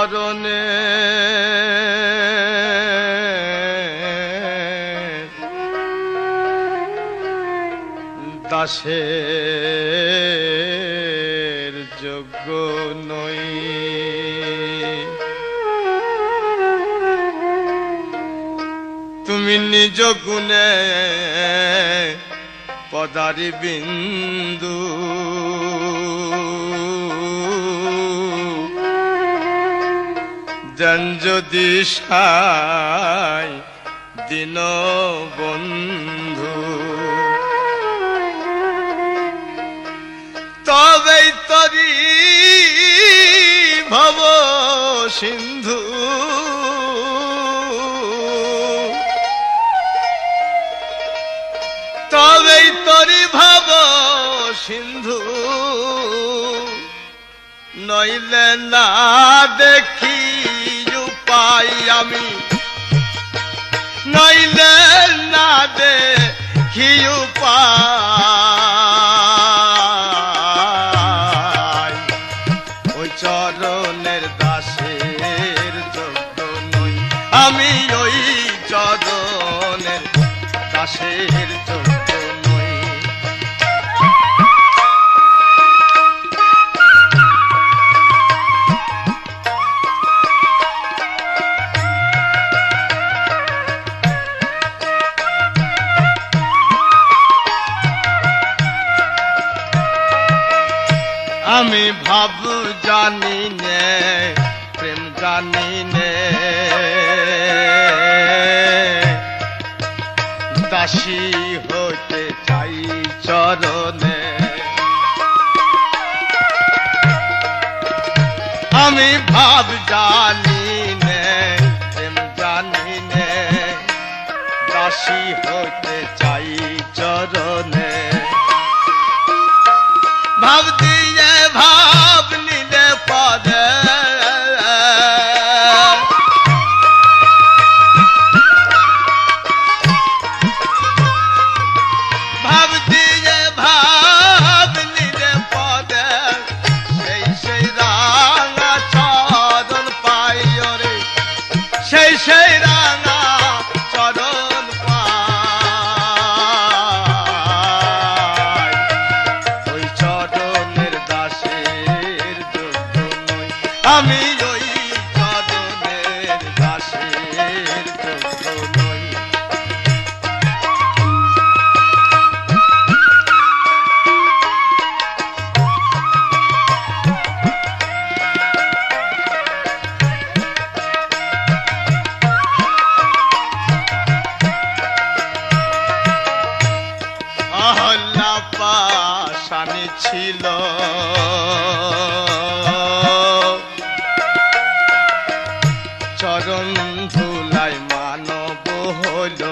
চরণে। দাসের যোগ্য তুমি নিজ গুণে পদারি বিন্দু দেন যদি সাই, দিন বন্ধু। তবেই তরি ভব সিন্ধু। তবেই তরি ভাব সিন্ধু। নইলে না দেখি পাই আমি। নইলে না দে পাই। ওই চরণের আমি ওই চরণের দাসের আমি ভাব জানি নে প্রেম জানি নে দাসী হতে চাই চরণে। আমি ভাব জানি নে প্রেম জানি নে দাসী হতে চাই চরণে। পাশানি ছিল। চরণ ধুলাই মানব হল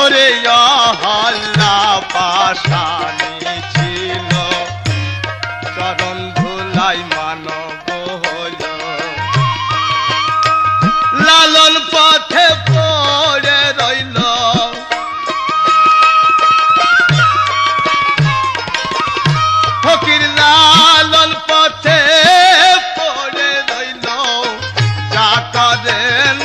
ওরে আহল্লা পাশানি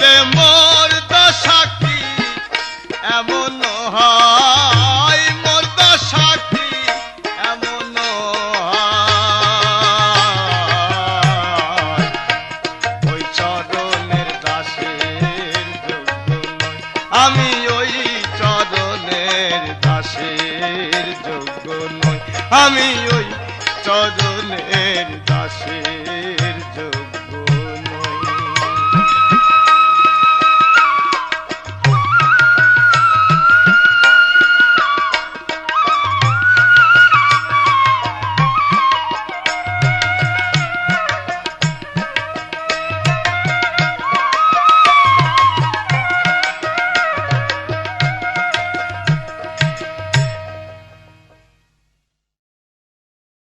হইবে মোর এমন হয় মোর দশা কি? এমন ওই চরণের দাসের আমি ওই চরণের দাসের যোগ্য নই। আমি ওই চরণের দাসের যোগ্য